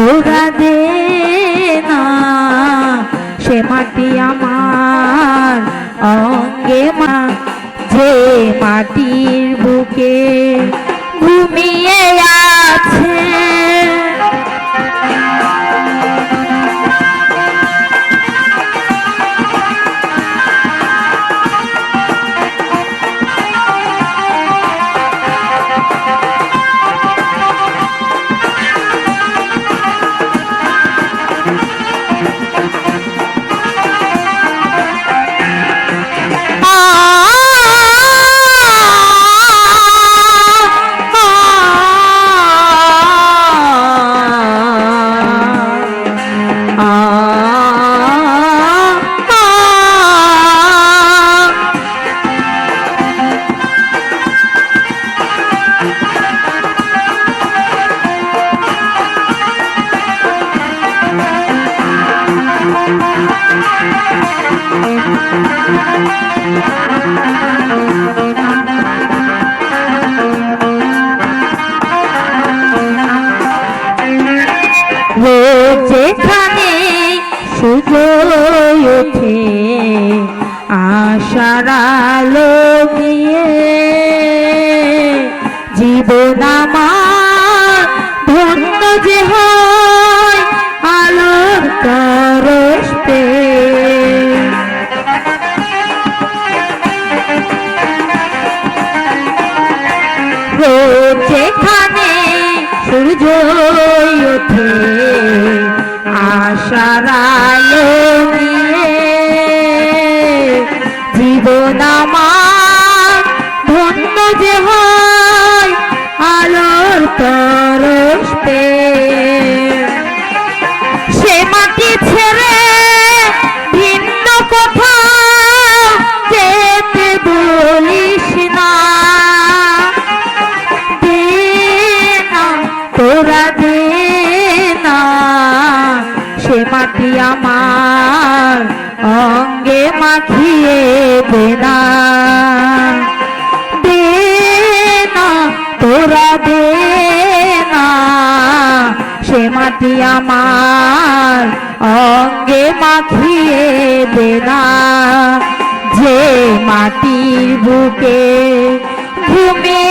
তোরা দে না সে মাটি আমার অঙ্গে মা যে মাটির বুকে ওঠে। আশার বেদা দেনা। দে না তোরা দেনা। সে মাটি আমার অঙ্গে মাখিয়ে দেনা। যে মাটির বুকে ঘুমিয়ে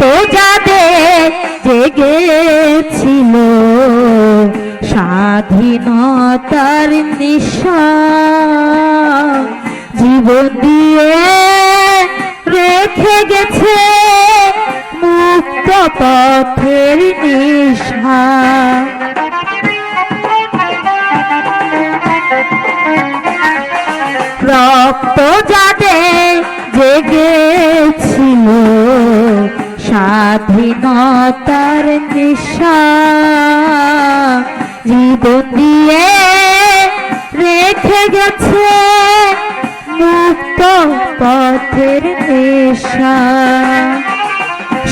রক্ত যাদের জেগেছিল স্বাধীনতার নিশা জীবন দিয়ে রেখে গেছে মুক্ত পথের নিশা। রক্ত যাদের জেগেছিল স্বাধীনতার নিশা জীবন দিয়ে রেখে গেছে মুক্ত পথের নেশা।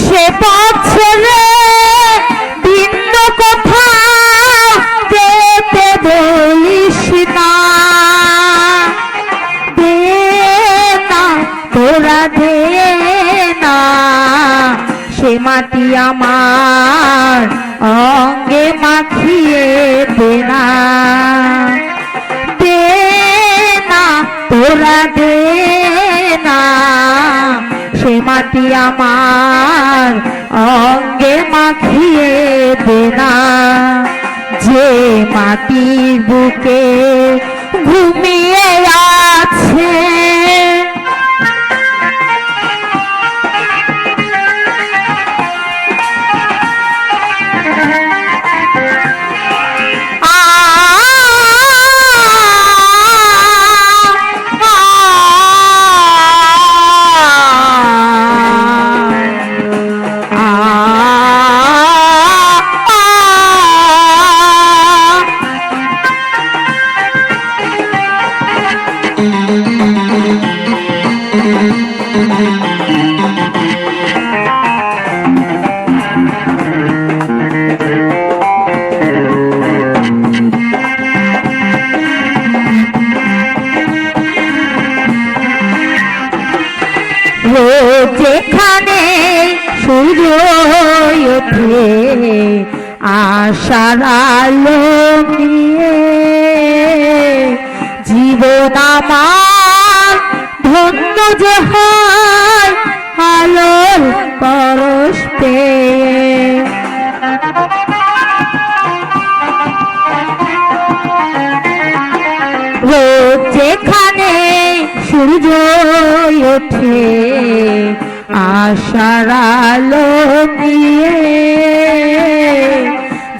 সে পথ ছেড়ে মাটি আমার, অঙ্গে মাখিয়ে দে না। দে না, তোরা দে না। সে মাটি আমার, অঙ্গে মাখিয়ে দে না। যে মাটির বুকে ঘুমিয়ে আছে রোজ যেখানে সূর্য ওঠে আশার আলো নিয়ে। জীবন আমার ধন্য যে হয়, আলোর পরশ পেয়ে। রোজ যেখানে সূর্য ওঠে আশার দিয়ে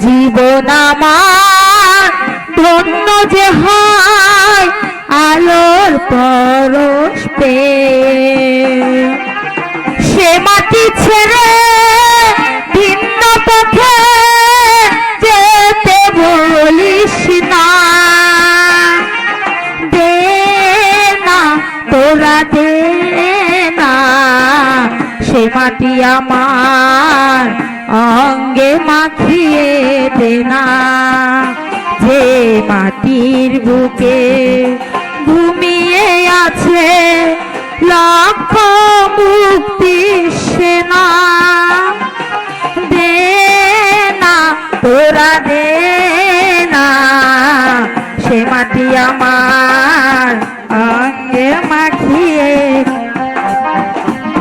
জীবন আমার ধন্য যে হয় আলোর পরশ পে সে মাটি ছেড়ে সে মাটি আমার অঙ্গে মাখিয়ে দে না। যে মাটির বুকে ঘুমিয়ে আছে লক্ষ